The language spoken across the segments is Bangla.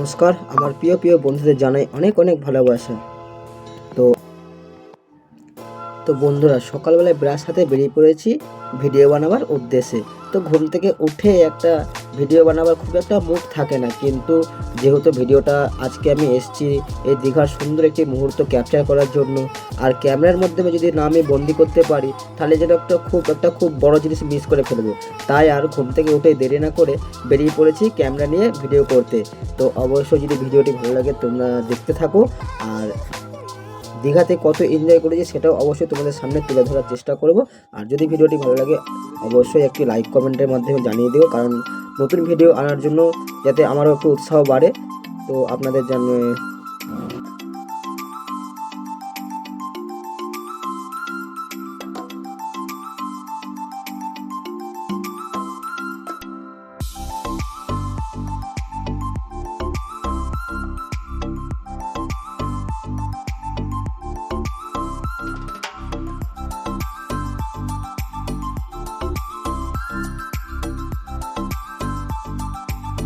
নমস্কার, আমার প্রিয় প্রিয় বন্ধুদের জানাই অনেক অনেক ভালোবাসা। তো তো বন্ধুরা, সকালবেলায় ব্রাশ হাতে বেরিয়ে পড়েছি ভিডিও বানাবার উদ্দেশ্যে। তো ঘুম থেকে উঠে একটা ভিডিও বানাবার খুব একটা মুখ থাকে না, কিন্তু যেহেতু ভিডিওটা আজকে আমি এসেছি এই দীঘার সুন্দর একটি মুহূর্ত ক্যাপচার করার জন্য, আর ক্যামেরার মাধ্যমে যদি না আমি বন্দি করতে পারি, তাহলে যেন একটা খুব একটা খুব বড় জিনিস মিস করে ফেলব। তাই আর ঘুম থেকে উঠে দেরি না করে বেরিয়ে পড়েছি ক্যামেরা নিয়ে ভিডিও করতে। তো অবশ্যই যদি ভিডিওটি ভালো লাগে তোমরা দেখতে থাকো, আর দীঘাতে কত এনজয় করেছি সেটাও অবশ্যই তোমাদের সামনে তুলে ধরার চেষ্টা করব। আর যদি ভিডিওটি ভালো লাগে, অবশ্যই একটি লাইক কমেন্টের মাধ্যমে জানিয়ে দিও, কারণ নতুন ভিডিও আনার জন্য যাতে আমারও একটু উৎসাহ বাড়ে। তো আপনাদের জানিয়ে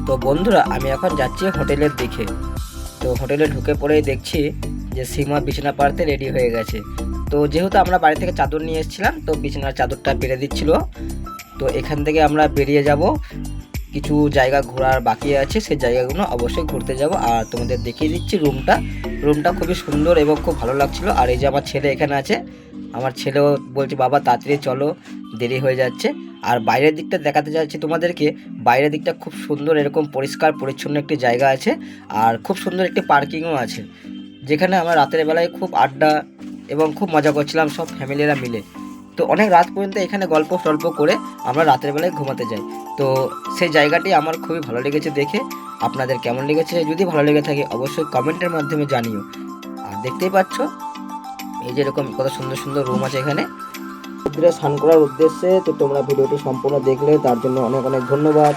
তো বন্ধুরা, আমি এখন যাচ্ছি হোটেলের দিকে। তো হোটেলে ঢুকে পড়েই দেখছি যে সীমা বিছানা পাড়তে রেডি হয়ে গেছে। তো যেহেতু আমরা বাড়ি থেকে চাদর নিয়ে এসেছিলাম, তো বিছানার চাদরটা পেরে দিচ্ছিল। তো এখান থেকে আমরা বেরিয়ে যাব। কিছু জায়গা ঘোরার বাকি আছে, সেই জায়গাগুলো অবশ্যই ঘুরতে যাব। আর তোমাদের দেখিয়ে দিচ্ছি রুমটা। রুমটা খুবই সুন্দর এবং খুব ভালো লাগছিল। আর এই যে আমার ছেলে এখানে আছে, আমার ছেলেও বলছে, বাবা, তাড়াতাড়ি চলো। দেরি হয়ে যাচ্ছে। আর বাইরের দিকটা দেখাতে যাচ্ছি তোমাদেরকে, বাইরের দিকটা খুব সুন্দর এরকম পরিষ্কার পরিচ্ছন্ন একটি জায়গা আছে আর খুব সুন্দর একটি পার্কিংও আছে। যেখানে আমরা রাতের বেলায় খুব আড্ডা এবং খুব মজা করছিলাম সব ফ্যামিলিরা মিলে। তো অনেক রাত পর্যন্ত এখানে গল্প টল্প করে আমরা রাতের বেলায় ঘুমাতে যাই। তো সেই জায়গাটি আমার খুবই ভালো লেগেছে দেখে। আপনাদের কেমন লেগেছে? যদি ভালো লেগে থাকে অবশ্যই কমেন্টের মাধ্যমে জানিও। আর দেখতেই পাচ্ছ, এই যে এরকম কত সুন্দর সুন্দর রুম আছে এখানে। সমুদ্রে স্নান করার উদ্দেশ্যে। তো তোমরা ভিডিওটি সম্পূর্ণ দেখলে তার জন্য অনেক অনেক ধন্যবাদ।